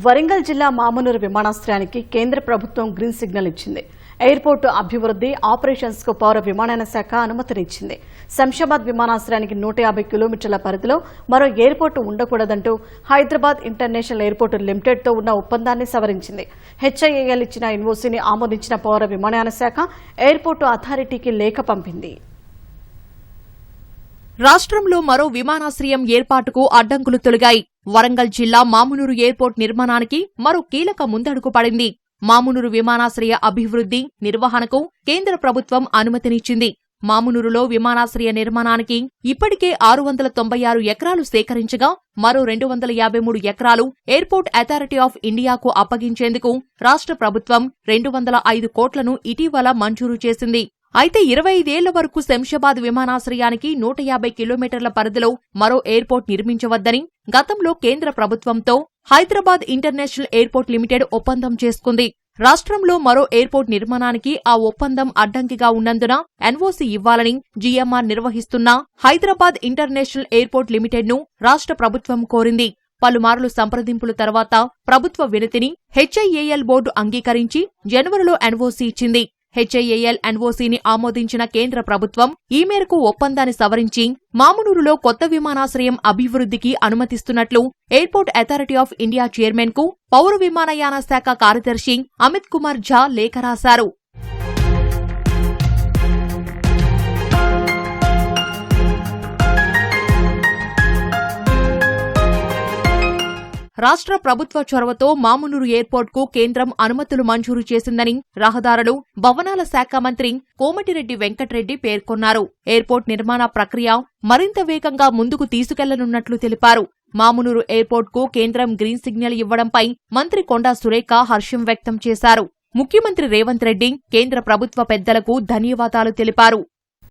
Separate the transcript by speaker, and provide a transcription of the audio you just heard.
Speaker 1: వరంగల్ జిల్లా మామనూరు విమానాశ్రయానికి కేంద్ర ప్రభుత్వం గ్రీన్ సిగ్నల్ ఇచ్చింది. ఎయిర్పోర్టు అభివృద్ధి ఆపరేషన్స్కు పౌర విమానయాన శాఖ అనుమతినిచ్చింది. శంషాబాద్ విమానాశ్రయానికి నూట యాభై కిలోమీటర్ల పరిధిలో మరో ఎయిర్పోర్టు ఉండకూడదంటూ హైదరాబాద్ ఇంటర్నేషనల్ ఎయిర్పోర్టు లిమిటెడ్తో ఉన్న ఒప్పందాన్ని సవరించింది. హెచ్ఐఏఎల్ ఇచ్చిన ఎన్ఓసీని ఆమోదించిన పౌర విమానయాన శాఖ ఎయిర్పోర్టు అథారిటీకి లేఖ పంపింది.
Speaker 2: రాష్ట్రంలో మరో విమానాశ్రయం ఏర్పాటుకు అడ్డంకులు తొలగాయి. వరంగల్ జిల్లా మామునూరు ఎయిర్పోర్ట్ నిర్మాణానికి మరో కీలక ముందడుగు పడింది. మామునూరు విమానాశ్రయ అభివృద్ధి నిర్వహణకు కేంద్ర ప్రభుత్వం అనుమతినిచ్చింది. మామునూరులో విమానాశ్రయ నిర్మాణానికి ఇప్పటికే ఆరు వందల తొంభై ఆరు ఎకరాలు సేకరించగా మరో రెండు వందల యాభై మూడు ఎకరాలు ఎయిర్పోర్ట్ అథారిటీ ఆఫ్ ఇండియాకు అప్పగించేందుకు రాష్ట్ర ప్రభుత్వం రెండు వందల ఐదు కోట్లను ఇటీవల మంజూరు చేసింది. అయితే ఇరవై ఐదేళ్ళ వరకు శంషాబాద్ విమానాశ్రయానికి నూట యాభై కిలోమీటర్ల పరిధిలో మరో ఎయిర్పోర్ట్ నిర్మించవద్దని గతంలో కేంద్ర ప్రభుత్వంతో హైదరాబాద్ ఇంటర్నేషనల్ ఎయిర్పోర్ట్ లిమిటెడ్ ఒప్పందం చేసుకుంది. రాష్ట్రంలో మరో ఎయిర్పోర్ట్ నిర్మాణానికి ఆ ఒప్పందం అడ్డంకిగా ఉన్నందున ఎన్ఓసీ ఇవ్వాలని జీఎంఆర్ నిర్వహిస్తున్న హైదరాబాద్ ఇంటర్నేషనల్ ఎయిర్పోర్ట్ లిమిటెడ్ను రాష్ట్ర ప్రభుత్వం కోరింది. పలుమార్లు సంప్రదింపుల తర్వాత ప్రభుత్వ వినతిని హెచ్ఐఏఎల్ బోర్డు అంగీకరించి జనవరిలో ఎన్ఓసీ ఇచ్చింది. హెచ్ఐఏఎల్ ఎన్ఓసీని ఆమోదించిన కేంద్ర ప్రభుత్వం ఈ మేరకు ఒప్పందాన్ని సవరించి మామునూరులో కొత్త విమానాశ్రయం అభివృద్ధికి అనుమతిస్తున్నట్లు ఎయిర్పోర్ట్ అథారిటీ ఆఫ్ ఇండియా చైర్మన్కు పౌర విమానయాన శాఖ కార్యదర్శి అమిత్ కుమార్ ఝా లేఖ రాశారు. రాష్ట్ర ప్రభుత్వ చొరవతో మామునూరు ఎయిర్పోర్ట్కు కేంద్రం అనుమతులు మంజూరు చేసిందని రహదారులు భవనాల శాఖ మంత్రి కోమటిరెడ్డి వెంకట్రెడ్డి పేర్కొన్నారు. ఎయిర్పోర్ట్ నిర్మాణ ప్రక్రియ మరింత వేగంగా ముందుకు తీసుకెళ్ళనున్నట్లు తెలిపారు. మామునూరు ఎయిర్పోర్ట్కు కేంద్రం గ్రీన్ సిగ్నల్ ఇవ్వడంపై మంత్రి కొండా సురేఖ హర్షం వ్యక్తం చేశారు. ముఖ్యమంత్రి రేవంత్ రెడ్డి కేంద్ర ప్రభుత్వ పెద్దలకు ధన్యవాదాలు తెలిపారు.